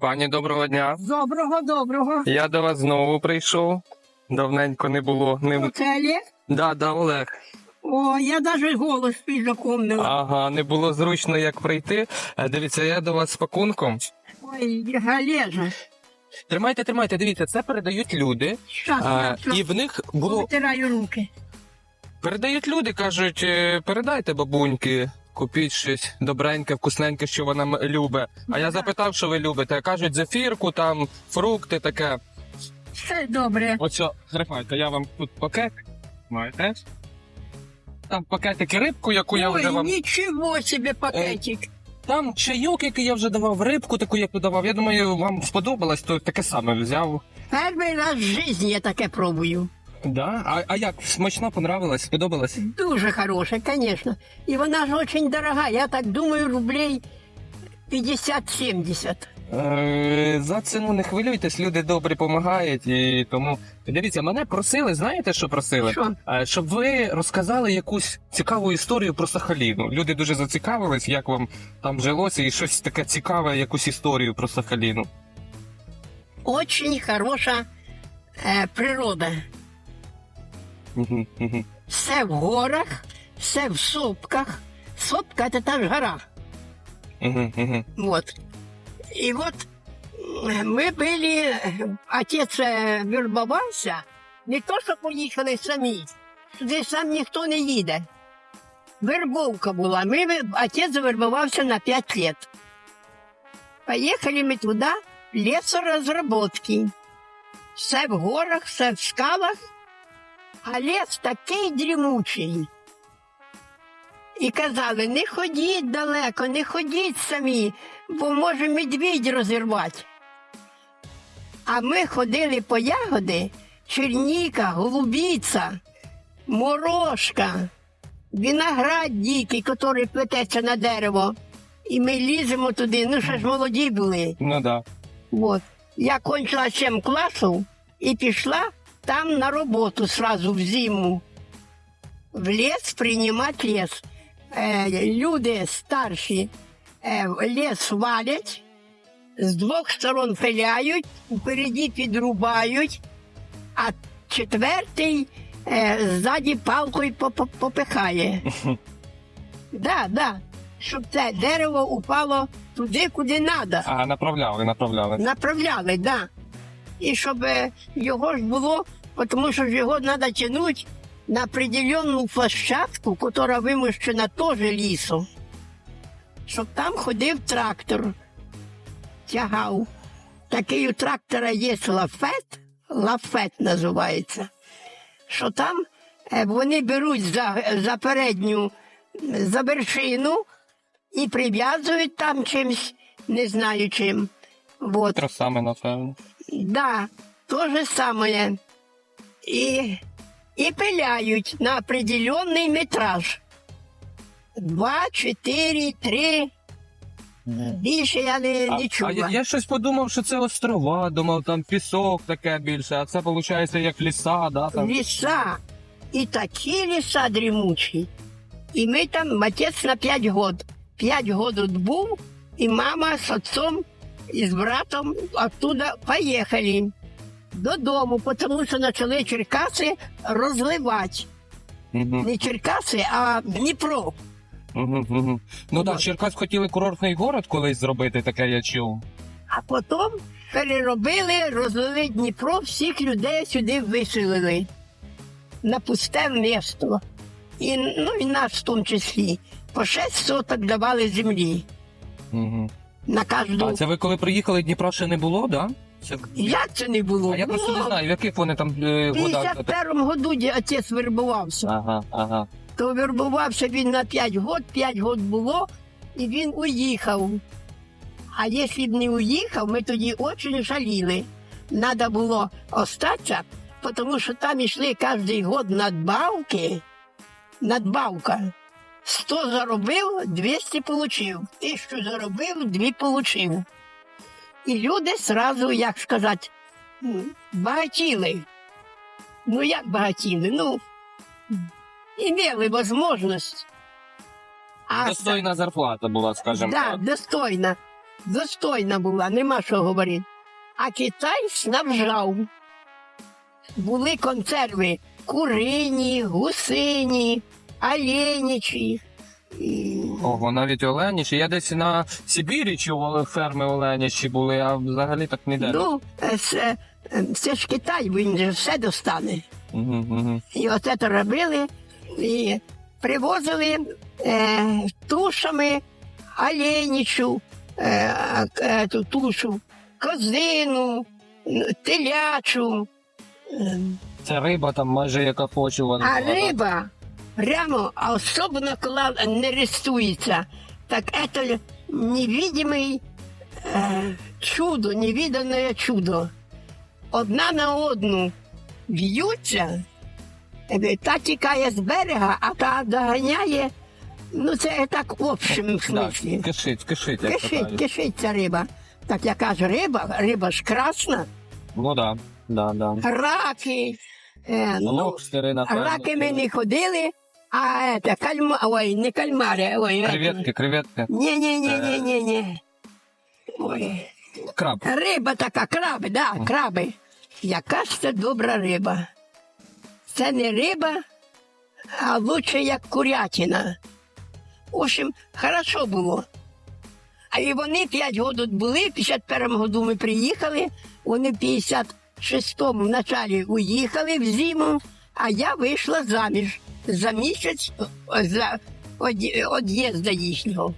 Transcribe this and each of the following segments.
Пані, доброго дня. Доброго, доброго. Я до вас знову прийшов. Давненько не було. Не... Це Олег? Да, да, Олег. О, я навіть голос запомнила. Ага, не було зручно як прийти. Е, Дивіться, я до вас з пакунком. Ой, Галежа. Тримайте, тримайте, дивіться, це передають люди. Щас, А, щас, і в них було Витираю руки. передають люди, кажуть, е, передайте бабуньки, купіть щось добреньке, вкусненьке, що вона любить. А я запитав, що ви любите. Кажуть, зефірку, там фрукти, таке. Все добре. Оце, тримайте, я вам тут пакет. Маєте? Там пакетики рибку, яку я вже Ой, вам. нічого собі пакетик. Там чайок, який я вже давав, рибку таку, яку давав. Я думаю, вам сподобалось, то таке саме взяв. Перший раз в житті я таке пробую. Да? А, а як? Смачно понравилось? Сподобалось? Дуже хороше, звісно. І вона ж дуже дорога. Я так думаю, рублей 50-70. Е, за ціну не хвилюйтесь, люди добрі допомагають. І тому дивіться, мене просили, знаєте, що просили? Що? Е, Щоб ви розказали якусь цікаву історію про Сахаліну. Люди дуже зацікавились, як вам там жилося, і щось таке цікаве, якусь історію про Сахаліну. Очень хороша е, природа. Угу, угу. Все в горах, все в сопках. Сопка це та ж гора. Угу, угу. Вот. И вот э, мы были, э, отец э, вербовался, не то, що поїхали самі, сюди сам ніхто не їде. Вербовка була. Ми, ви- отець завербувався на 5 лет. Поїхали ми туди, лісорозработки. Все в горах, все в скалах, а ліс такий дрімучий. І казали, не ходіть далеко, не ходіть самі, бо може медвідь розірвати. А ми ходили по ягоди, черніка, голубіця, морошка, виноград дикий, який плететься на дерево. І ми ліземо туди, ну ще ж молоді були. Ну да. От. Я кончила 7 класів і пішла там на роботу сразу в зиму. В ліс приймати ліс. Е, люди старші е, ліс валять, з двох сторон пиляють, впереді підрубають, а четвертий е, ззаді палкою попихає. Да, да, щоб це дерево упало туди, куди треба. А, направляли, направляли. Направляли, да. І щоб його ж було, тому що його треба тягнути на определенну площадку, яка вимощена теж лісом. Щоб там ходив трактор, тягав. Такий у трактора є лафет, лафет називається. Що там е, вони беруть за, за передню, за вершину і прив'язують там чимсь, не знаю чим. Вот. Тросами, напевно. Да, то же самое. И, и пиляют на определенный метраж. Два, чотири, три. Більше я не, А, не а я, я щось подумав, що це острова, думав, там пісок таке більше, а це виходить як ліса, да? Там. Ліса. І такі ліса дрімучі. І ми там, отець на п'ять год. П'ять год був, і мама з отцом і з братом оттуда поїхали додому, тому що почали Черкаси розливати. Не Черкаси, а Дніпро. Ну так. Черкас хотіли курортний город колись зробити, таке я чув. А потім переробили, розлили Дніпро, всіх людей сюди виселили на пусте місто. І, ну, і нас в тому числі. По шесть соток давали землі Угу. На кожну. А це ви коли приїхали, Дніпра ще не було, да? Це... Як це не було? А я просто не знаю, в яких вони там е, В годах. 51 году де отець вербувався. Ага, ага. То вербувався він на 5 год, 5 год було, і він уїхав. А якщо б не уїхав, ми тоді дуже жаліли. Надо було остатися, тому що там йшли кожен год надбавки. Надбавка. 100 заробив, 200 получив. 1000 заробив, 2 получив. І люди сразу, як сказати, багатіли. Ну як багатіли? Ну, имели возможность. А Достойна зарплата була, скажімо да, так. достойно. достойна була, нема що говорити. А Китай снабжав. Були консерви курині, гусині, оленячі. І Ого, навіть оленіші. Я десь на Сибірі чув ферми оленіші були, а взагалі так ніде. Ну, е, це, е, це ж Китай, він же все достане. Угу, угу. І оце то робили і привозили е, тушами оленічу, е, е, ту тушу, козину, телячу. Е, Це риба там майже яка хоче. А риба прямо, а особливо коли не рестується, так це невидимий е, чудо, невідане чудо. Одна на одну б'ються, е, та тікає з берега, а та доганяє. Ну, це так в общому смислі. кишить, кишить, як то Кишить, кажуть. кишить ця риба. Так яка ж риба, риба ж красна, Ну да, да, да. раки. Е, ну, Лобстери, напевно. Раки ми не ходили, а это, кальма... ой, не кальмари, ой, Креветки, креветки. ні. Ой. Краб. Риба така, краби, да, краби. Яка ж це добра риба. Це не риба, а лучше як курятина. В общем, хорошо було. А і вони 5 років були, в 51 году ми приїхали, вони в 56-му в началі уїхали в зиму, а я вийшла заміж за місяць за од'їзда їхнього.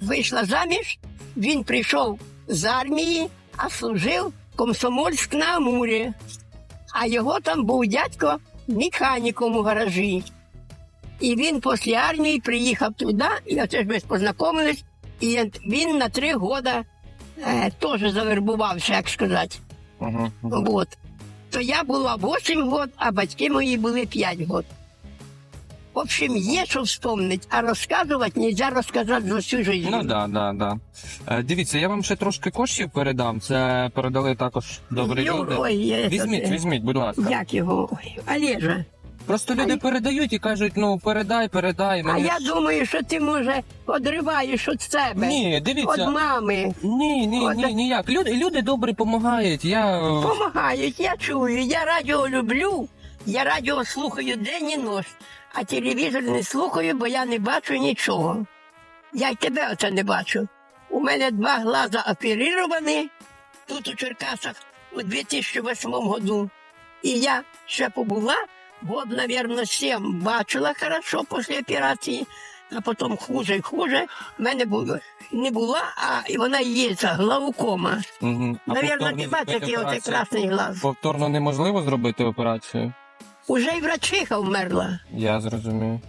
Вийшла заміж, він прийшов з армії, а служив комсомольськ на Амурі. А його там був дядько механіком у гаражі. І він після армії приїхав туди, і оце ж ми познайомились, і він на три роки е, теж завербувався, як сказати. Угу. Вот. То я була 8 год, а батьки мої були 5 год. В общем, є що вспомнити, а розказувати не можна розказати за всю життя. Ну да, да, да. Е, дивіться, я вам ще трошки коштів передам. Це передали також добрі Ю- люди. Ой, е, Візьміть, це- візьміть, будь ласка. Як його? Олежа. Просто люди передають і кажуть, ну передай, передай. А Мені я думаю, що ти, може, одриваєш від себе, Ні, від дивіться. мами. Ні, ні, От. ні, ніяк. Люди, люди добре допомагають. Я е, Помагають, я чую. Я радіо люблю, я радіо слухаю день і ніч, а телевізор не слухаю, бо я не бачу нічого. Я й тебе оце не бачу. У мене два глаза оперовані тут у Черкасах у 2008 году. І я ще побула, год, наверное, сім бачила хорошо після операції, а потім хуже і хуже. В мене було, не була, а вона є глаукома. Угу. Наверно, ти бачиш, який оце красний глаз. Повторно неможливо зробити операцію. Уже й врачиха вмерла. Я зрозумів.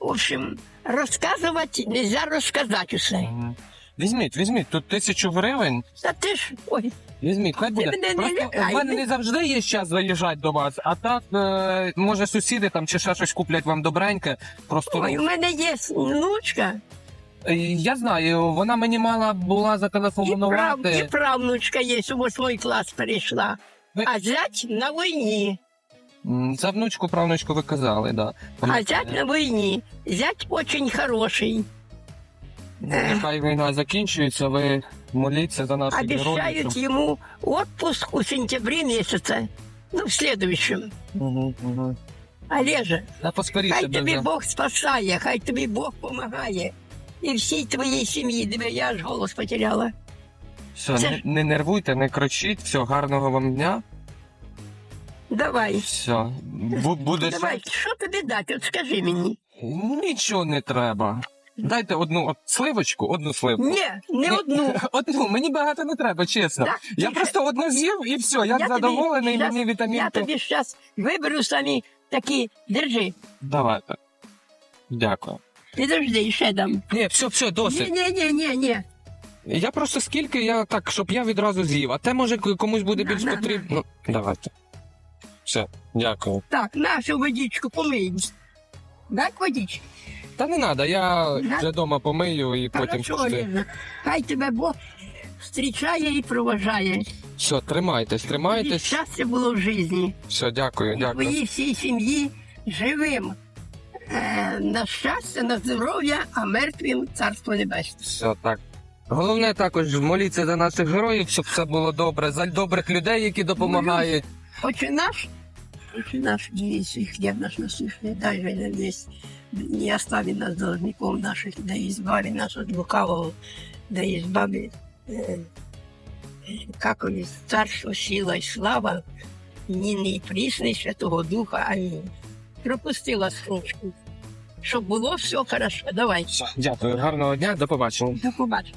В общем, розказувати не можна розказати усе. Мгм. Візьміть, візьміть, тут тисячу гривень. Та ти ж, ой, Візьміть, хай буде. мене не Просто лякай. в мене не завжди є час заїжджати до вас, а так, е, може, сусіди там чи ще щось куплять вам добреньке. Просто ой, у мене є внучка е, я знаю, вона мені мала була і, прав, і правнучка є, у восьмий клас перейшла. Ви- А зять на війні. М, За внучку, правнучку ви казали, да. А зять на війні. Зять очень хороший. Нехай війна закінчується, ви моліться за наших Обещают героїв. ему отпуск у сентябре месяце. Ну, в следующем. Угу, угу. Олежа, Та поскоріше Хай тобі дуже. Бог спасає, хай тобі Бог допомагає. І всій твоїй сім'ї, диви, я аж голос потеряла. Все, Це не, ж- не нервуйте, не кричіть, все, гарного вам дня. Давай. Все, Бу- буде Давай, що тобі дати? От скажи мені. Нічого не треба. Дайте одну от, сливочку, одну сливку. Ні, не одну. Одну, мені багато не треба, чесно. Так, я тихо. просто одну з'їв і все, я, задоволений, щас- мені Я тобі зараз виберу самі такі. Держи. Давайте. Дякую. Підожди, ще дам. Ні, все, все, досить. ні, ні, ні, ні. Я просто скільки я так, щоб я відразу з'їв, а те може к- комусь буде більш на, потрібно. Ну, давайте. Все, дякую. Так, нашу водичку помий. Дай водичку. Та не треба, я вже вдома помию і потім Хорошо, пішли. Хай тебе Бог зустрічає і проважає. Все, тримайтесь, тримайтесь. щастя було в житті. Все, дякую, дякую. твоїй всій сім'ї живим. Е, на щастя, на здоров'я, а мертвим царство небесне. Все, так. Головне також моліться за наших героїв, щоб все було добре, за добрих людей, які допомагають. Отче наш, Отче наш, есть хлеб наш насущный, дай же нам есть, не остави нас должником наших, да избави нас от лукавого, да избави, э, э, как он царство, сила и слава, нині і прісний Святого Духа, амінь. Пропустила строчку, щоб було все хорошо. Давай, Дякую, гарного дня, до побачення. до побачення.